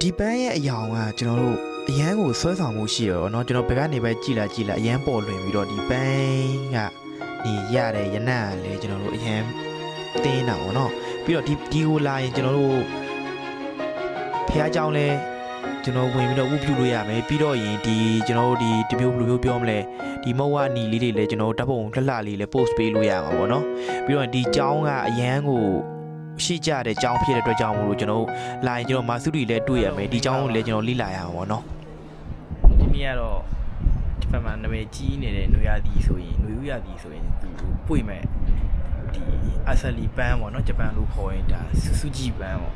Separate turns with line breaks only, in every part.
ဒီပန်းရဲ့အယောင်ကကျွန်တော်တို့အရန်ကိုဆွဲဆောင်မှုရှိရတော့เนาะကျွန်တော်ဘက်ကနေပဲကြည်လာကြည်လာအရန်ပေါ်လွင်ပြီးတော့ဒီပန်းကနေရတဲ့ရနံ့ကလည်းကျွန်တော်တို့အရန်တင်းတာပေါ့เนาะပြီးတော့ဒီဒီကိုလာရင်ကျွန်တော်တို့ဖះเจ้าလဲကျွန်တော်ဝင်ပြီးတော့ဥပြုလို့ရမယ်ပြီးတော့ရင်ဒီကျွန်တော်တို့ဒီတမျိုးဘယ်လိုမျိုးပြောမလဲဒီမဟုတ်ဝနီလေးတွေလည်းကျွန်တော်တို့ဓာတ်ပုံလှလှလေးလည်း post ပေးလို့ရမှာပေါ့เนาะပြီးတော့ဒီเจ้าကအရန်ကို ရှိကြတဲ့အကြောင်းဖြစ်တဲ့အတွက်ကြောင့်မို့လို့ကျွန်တော်တို့လာရင်ကျွန်တော်မာစုတီလည်းတွေ့ရမယ်ဒီအကြောင်းကိုလည်းကျွန်တော်လေ့လာရအောင်ပေါ့နော်
ဒီနေ့ကတော့ဒီဖက်မှာနာမည်ကြီးနေတဲ့ຫນွေရသည်ဆိုရင်ຫນွေဥရသည်ဆိုရင်သူပွေမဲ့ဒီအဆလီပန်းပေါ့နော်ဂျပန်လိုခေါ်ရင်ဒါဆူဆူဂျီပန်းပေါ့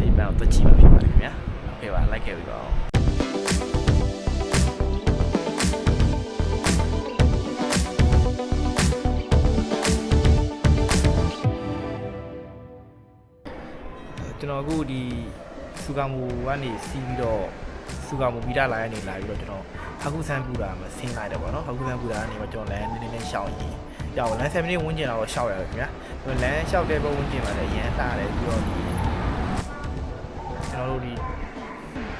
ဒီပန်းကိုတွက်ကြည့်ပါဖြစ်ပါတယ်ခင်ဗျာဟုတ်ကဲ့ပါလိုက်ခဲ့ပြီပါ ကျွန်တော်အခုဒီစူကာမူကနေစီးပြီးတော့စူကာမူမီတာလိုင်းကနေလာပြီးတော့ကျွန်တော်ဟာကုဆန်ပူတာမှာဆင်းလိုက်တယ်ပေါ့နော်ဟာကုဆန်ပူတာကနေမှကျွန်တော်လမ်းနည်းနည်းလေးရှောင်းရင်ရောက်လမ်း7မိနစ်ဝန်းကျင်တော့ရှောက်ရတယ်ခင်ဗျာလမ်းရှောက်တဲ့ဘက်ဝန်းကျင်မှာလည်းရမ်းတာတယ်ပြီးတော့ဒီကျွန်တော်တို့ဒီ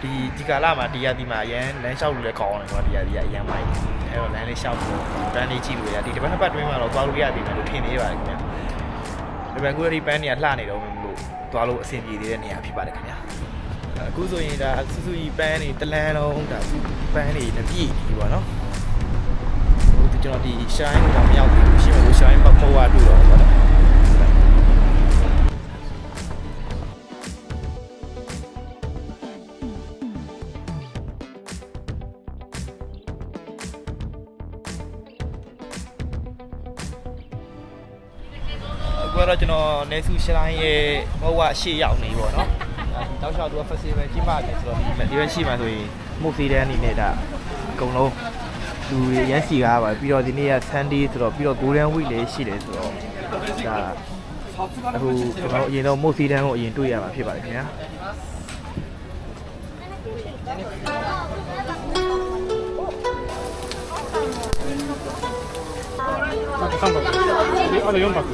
ဒီဒီကာလာမှာဒီရဒီမှာရမ်းလမ်းလျှောက်လို့လည်းကောင်းတယ်ကွာဒီရဒီရရမ်းမိုက်အဲ့တော့လမ်းလေးလျှောက်ပြီးတော့ပန်းလေးကြည့်လို့ရဒီတစ်ပတ်တစ်ပတ်တွင်းမှာတော့သွားလို့ရသေးတယ်လို့ထင်နေပါတယ်ခင်ဗျာဒါပေမဲ့အခုဒီပန်းတွေကလှနေတော့မလို့ သွားလို့အဆင်ပြေသေးတဲ့နေရာဖြစ်ပါတယ်ခင်ဗျာအခုဆိုရင်ဒါဆူဆူကြီးပန်းတွေတလန်းလုံးဒါပန်းတွေနှစ်ပြည့်ပြီပေါ့နော်ဟိုကျွန်တော်ဒီ shine ကိုတော့မရောက်ဘူးရှိမှလို့ shine မဟုတ်ဝါတွေ့တော့ပေါ့နော် အခုကတော့ကျွန်တော်နေစုရှလိုင်းရဲ့ဘဝရှေ့ရောက်နေပေါ့နော်အဲဒီတောက်လျှောက်သူက festival ကြီးပါမယ်ဆိုတော့ဒီဒီဘက်ရှိမှဆိုရင်မှုစီတန်းအနေနဲ့ဒါအကုန်လုံးလူတွေရမ်းစီကားပါပြီးတော့ဒီနေ့က Sunday ဆိုတော့ပြီးတော့ Golden Week လေးရှိတယ်ဆိုတော့ဒါအခုကျွန်တော်အရင်တော့မှုစီတန်းကိုအရင်တွေ့ရမှာဖြစ်ပါတယ်ခင်ဗျာ
3泊えあと4泊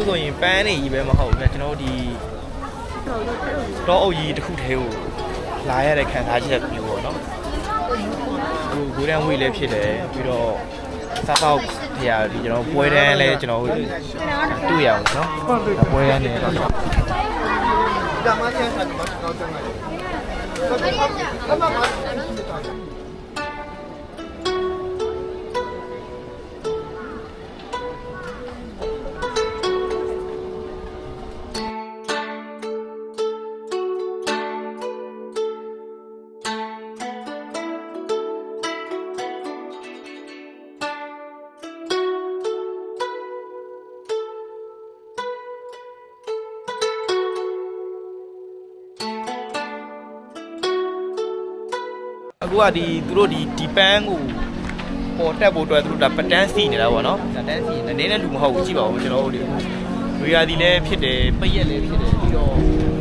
အခုဆိုရင်ပန်းနေကြီးပဲမဟုတ်ဘူးဗျကျွန်တော်တို့ဒီတော့အုပ်ကြီးတစ်ခုတည်းကိုလာရတဲ့ခံစားချက်မျိုးပေါ့နော်အခု Golden Week လည်းဖြစ်တယ်ပြီးတော့စားပေါက်ဖရာဒီကျွန်တော်ပွဲတန်းလည်းကျွန်တော်တွေ့ရအောင်နော်ပွဲတန်းနေတော့ အခုကဒီသူတို့ဒီဒီပန်းကိုပေါ်တက်ဖို့အတွက်သူတို့ဒါပတန်းစီနေတာပေါ့နော်ဒါတန်းစီနေနေလူမဟုတ်ဘူးကြည့်ပါဦးကျွန်တော်တို့ဒီဝေရာဒီလည်းဖြစ်တယ်ပိတ်ရက်လည်းဖြစ်တယ်ပြီးတော့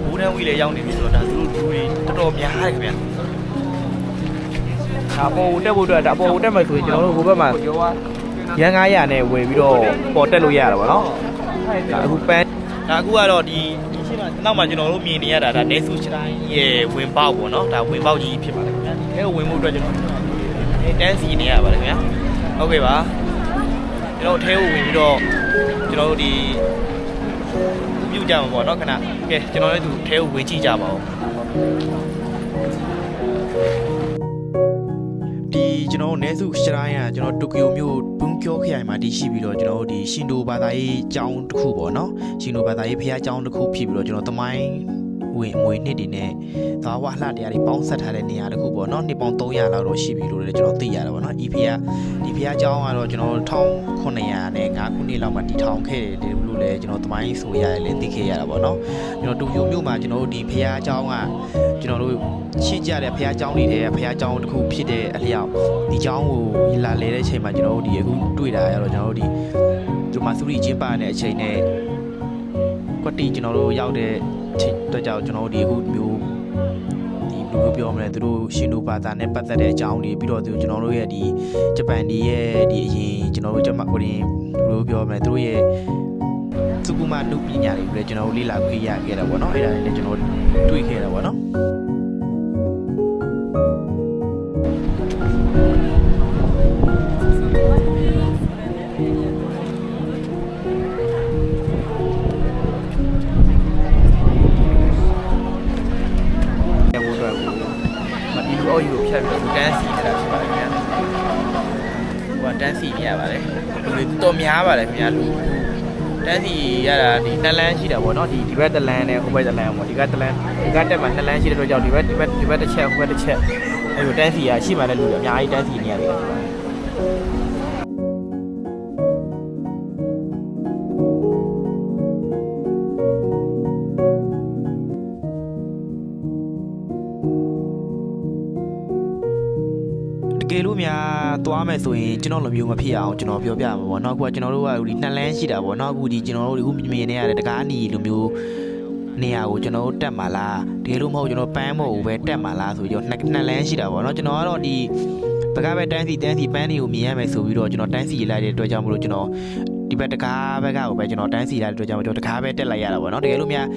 ဘူဒန်ဝီလည်းရောက်နေပြီဆိုတော့ဒါသူတို့လူတွေတော်တော်များတယ်ခင်ဗျာဒါပေါ်တက်ဖို့အတွက်ဒါပေါ်တက်မယ်ဆိုရင်ကျွန်တော်တို့ဟိုဘက်မှာရန်900နဲ့ဝယ်ပြီးတော့ပေါ်တက်လို့ရတာပေါ့နော်ဒါအခုပန်း ဒါအခုကတော့ဒီဒီရှိမှနောက်မှကျွန်တော်တို့မြင်နေရတာဒါနေဆူချတိုင်းရဲ့ဝင်ပေါက်ပေါ့နော်ဒါဝင်ပေါက်ကြီးဖြစ်ပါတယ်ခင်ဗျာဒီထဲကိုဝင်ဖို့အတွက်ကျွန်တော်အဲတန်းစီနေရပါတယ်ခင်ဗျာဟုတ်ကဲ့ပါကျွန်တော်ထဲကိုဝင်ပြီးတော့ကျွန်တော်တို့ဒီပြုတ်ကြမှာပေါ့နော်ခဏကဲကျွန်တော်လည်းသူထဲကိုဝင်ကြည့်ကြပါဦး
ကျွန်တော်တို့နေစုရှရိုင်းကကျွန်တော်တိုကျိုမြို့ဘွန်ကျိုခရိုင်မှာတည်ရှိပြီးတော့ကျွန်တော်တို့ဒီရှင်ဒိုဘာသာရေးကျောင်းတစ်ခုပေါ့နော်ရှင်ဒိုဘာသာရေးဖះကျောင်းတစ်ခုဖြစ်ပြီးတော့ကျွန်တော်တမိုင်းဝင်မွေနှစ်တွေနဲ့သာဝလှတရားတွေပေါင်းဆက်ထားတဲ့နေရာတစ်ခုပေါ့နော်နှစ်ပေါင်း300လောက်တော့ရှိပြီလို့လည်းကျွန်တော်သိရတာပေါ့နော်ဤဖះဒီဖះကျောင်းကတော့ကျွန်တော်1900နဲ့9ခုနှစ်လောက်မှတည်ထောင်ခဲ့တယ်လို့လည်းကျွန်တော်တမိုင်းဆိုရတယ်လည်းသိခဲ့ရတာပေါ့နော်ကျွန်တော်တိုကျိုမြို့မှာကျွန်တော်တို့ဒီဖះကျောင်းကကျွန်
ကျွန်တော်တို့ရှိကြတဲ့ဘုရားကျောင်းတွေထဲဘုရားကျောင်းတစ်ခုဖြစ်တဲ့အလျောက်ဒီကျောင်းကိုလာလဲတဲ့အချိန်မှာကျွန်တော်တို့ဒီအခုတွေ့တာရတော့ကျွန်တော်တို့ဒီဒီမှာသုရိကျင်းပါတဲ့အချိန်နဲ့ကွတီကျွန်တော်တို့ရောက်တဲ့အချိန်တော့ကြောင့်ကျွန်တော်တို့ဒီအခုမျိုးဒီဘယ်လိုပြောမလဲသူတို့ရှင်တို့ဘာသာနဲ့ပတ်သက်တဲ့အကြောင်းတွေပြီးတော့သူကျွန်တော်တို့ရဲ့ဒီဂျပန်ဒီရဲ့ဒီအရင်ကျွန်တော်တို့ဂျမကိုရင်ဘယ်လိုပြောမလဲသူတို့ရဲ့သူကမှနုပညာတွေပြီးတော့ကျွန်တော်တို့လေ့လာခွင့်ရခဲ့တာပေါ့နော်အဲ့ဒါလည်းကျွန်တော်တွေ့ခဲ့တာပေါ့နော်
များပါတယ်ခင်ဗျာလူတန်းစီရတာဒီနှစ်လမ်းရှိတာပေါ့နော်ဒီဒီဘက်တစ်လမ်းနဲ့ဟိုဘက်တစ်လမ်းပေါ့ဒီကတစ်လမ်းဒီကတက်မှာနှစ်လမ်းရှိတဲ့အတွက်ကြောင့်ဒီဘက်ဒီဘက်ဒီဘက်တစ်ချက်ဟိုဘက်တစ်ချက်အဲလိုတန်းစီရရှိမှလည်းလူတွေအများကြီးတန်းစီနေရတယ်
ကယ်လို့များသွားမယ်ဆိုရင်ကျွန်တော်လိုမျိုးမဖြစ်အောင်ကျွန်တော်ပြောပြမှာပေါ့နောက်ခုကကျွန်တော်တို့ကဒီနှစ်လမ်းရှိတာပေါ့နောက်ခုဒီကျွန်တော်တို့ဒီခုမြင်နေရတဲ့တကားနီလိုမျိုးနေရာကိုကျွန်တော်တို့တက်မှာလားတကယ်လို့မဟုတ်ကျွန်တော်ပန်းမို့ပဲတက်မှာလားဆိုပြီးတော့နှစ်နှစ်လမ်းရှိတာပေါ့နော်ကျွန်တော်ကတော့ဒီဘက်ကပဲတန်းစီတန်းစီပန်းတွေကိုမြင်ရမယ်ဆိုပြီးတော့ကျွန်တော်တန်းစီလိုက်တဲ့အတွက်ကြောင့်မလို့ကျွန်တော်ဒီဘက်တကားဘက်ကကိုပဲကျွန်တော်တန်းစီလိုက်တဲ့အတွက်ကြောင့်ကျွန်တော်တကားပဲတက်လိုက်ရတာပေါ့နော်တကယ်လို့များ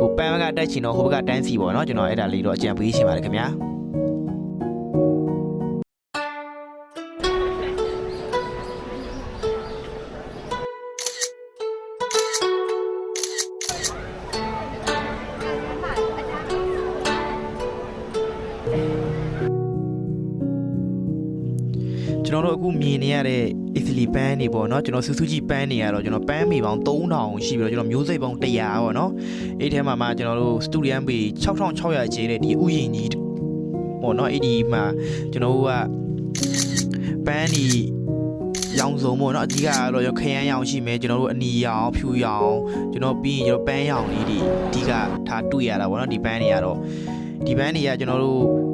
ဟိုပန်းဘက်ကတက်ချင်တော့ဟိုဘက်ကတန်းစီပေါ့နော်ကျွန်တော်အဲ့ဒါလေးတော့အကြံပေးချင်ပါတယ်ခင်ဗျာ အခုမြင်နေရတဲ့ Italy ပန်းတွေပေါ့နော်ကျွန်တော်ဆူဆူကြီးပန်းတွေကတော့ကျွန်တော်ပန်းမီပေါင်း3000ရှိပြီးတော့ကျွန်တော်မျိုးစိတ်ပေါင်း100ပေါ့နော်အဲ့ထဲမှာမှကျွန်တော်တို့ Studian Bay 6600ကျင်းတဲ့ဒီဥယျာဉ်ကြီးပေါ့နော်အဲ့ဒီမှာကျွန်တော်တို့ကပန်းဒီရောင်စုံပေါ့နော်အကြီးကတော့ရခရမ်းရောင်ရှိမယ်ကျွန်တော်တို့အနီရောင်ဖြူရောင်ကျွန်တော်ပြီးရင်ကျွန်တော်ပန်းရောင်လေးတွေအကြီးကထားတွေ့ရတာပေါ့နော်ဒီပန်းတွေကတော့ဒီပန်းတွေကကျွန်တော်တို့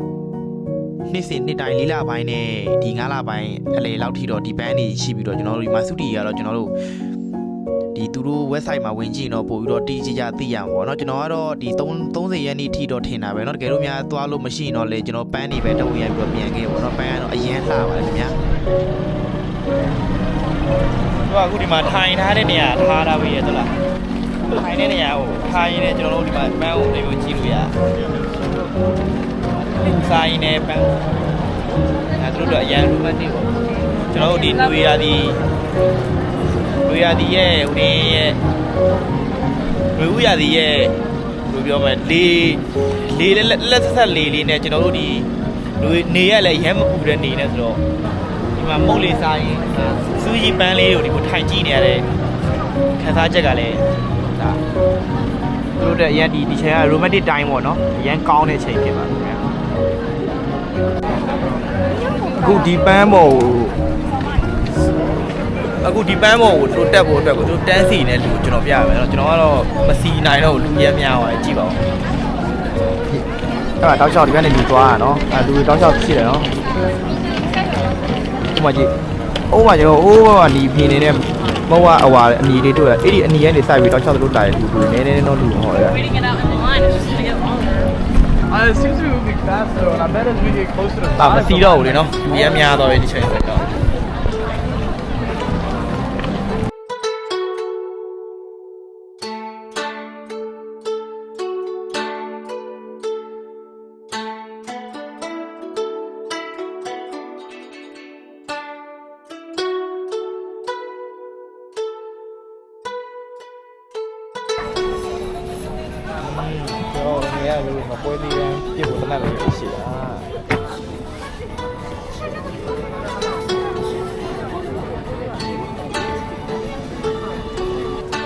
နှစ်စဉ်နှစ်တိုင်းလေးလပိုင်းနဲ့ဒီ9လပိုင်းအလေလောက်ထိတော့ဒီဘန်းတွေရှိပြီးတော့ကျွန်တော်တို့ဒီမှာစုတီကတော့ကျွန်တော်တို့ဒီသူတို့ website မှာဝင်ကြည့်ရင်တော့ပို့ပြီးတော့တီးကြကြသိရမှာပေါ့เนาะကျွန်တော်ကတော့ဒီ3 30ရက်နေ့ထိတော့ထင်တာပဲเนาะတကယ်လို့များသွားလို့မရှိရင်တော့လေကျွန်တော်ပန်းတွေပဲတုံးရပြီးတော့ပြန်ခဲ့ပေါ့เนาะပန်းကတော့အရင်လှပါတယ်ခင်ဗျာ
သူကအခုဒီမှာထိုင်ထားတဲ့နေရာထားထားပေးရသလားထိုင်တဲ့နေရာကိုထိုင်နေကျွန်တော်တို့ဒီမှာပန်းကိုနေမျိုးကြည့်လို့ရ စားရင်လည်းပန်းအဲသူတို့တော့အရန် romantic ပေါ့ကျွန်တော်တို့ဒီလူရသည်လူရသည်ရဲ့ဟိုနေရဲ့လူဦးရသည်ရဲ့ဘယ်လိုပြောမလဲလေလေလက်လက်ဆက်ဆက်လေလေးနဲ့ကျွန်တော်တို့ဒီလူနေရလည်းရမ်းမပူတဲ့နေနဲ့ဆိုတော့ဒီမှာမုတ်လေးစားရင်စူးကြီးပန်းလေးကိုဒီကိုထိုင်ကြည့်နေရတဲ့ခံစားချက်ကလည်းဒါသူတို့တဲ့အရင်ဒီဒီချိန်က romantic time ပေါ့နော်အရင်ကောင်းတဲ့ချိန်ဖြစ်ပါခင်ဗျာ အခုဒီပန်းပေါ်ကိုအခုဒီပန်းပေါ်ကိုသူတို့တက်ဖို့အတွက်ကိုသူတို့တန်းစီနေလူကိုကျွန်တော်ပြရမယ်နော်ကျွန်တော်ကတော့မစီနိုင်တော့လူရဲများသွားတယ်ကြည့်ပါဦးအဲ့ဒါတောက်လျှောက်ဒီဘက်နေလူသွားတာနော်အဲလူတွေတောက်လျှောက်ဖြစ်တယ်နော်ဥပမာကြည့်ဥပမာကျွန်တော်အိုးဘကနေပြင်းနေတဲ့မဟုတ်အဝါအနီလေးတွေ့တာအဲ့ဒီအနီကနေစိုက်ပြီးတော့6တလို့တာတယ်လူလူနည်းနည်းတော့လူဟောတယ်
Uh, it seems to be faster, and I bet as we get closer to
အာမ
five,
စီတော့ဘူးလေနော်လူရများ တော့ဒီချိန်ဆိုတော့
ကျွန်တော်နေရာလို့မပွဲသေးရင်ပြစ်ဖို့တနတ်လည်းရှိတာ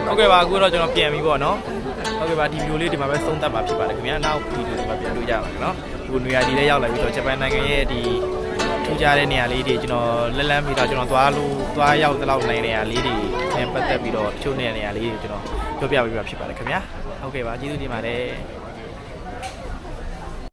ဟုတ်ကဲ့ပါအခုတော့ကျွန်တော်ပြန်ပြီပေါ့နော်ဟုတ်ကဲ့ပါဒီဗီဒီယိုလေးဒီမှာပဲသုံးသပ်ပါဖြစ်ပါတယ်ခင်ဗျာနောက်ဗီဒီယိုတွေမှာပြန်တွေ့ကြပါမယ်နော်ဒီနွေရာသီလေးရောက်လာပြီးတော့ဂျပန်နိုင်ငံရဲ့ဒီထူးခြားတဲ့နေရာလေးတွေကျွန်တော်လက်လန်းပြီးတော့ကျွန်တော်သွားလို့သွားရောက်တဲ့လောက်နိုင်နေရာလေးတွေနဲ့ပတ်သက်ပြီးတော့တချို့နေရာလေးတွေကျွန်တော်ပြောပြပေးပါဖြစ်ပါတယ်ခင်ဗျာဟုတ်ကဲ့ပါကျေးဇူးတင်ပါတယ်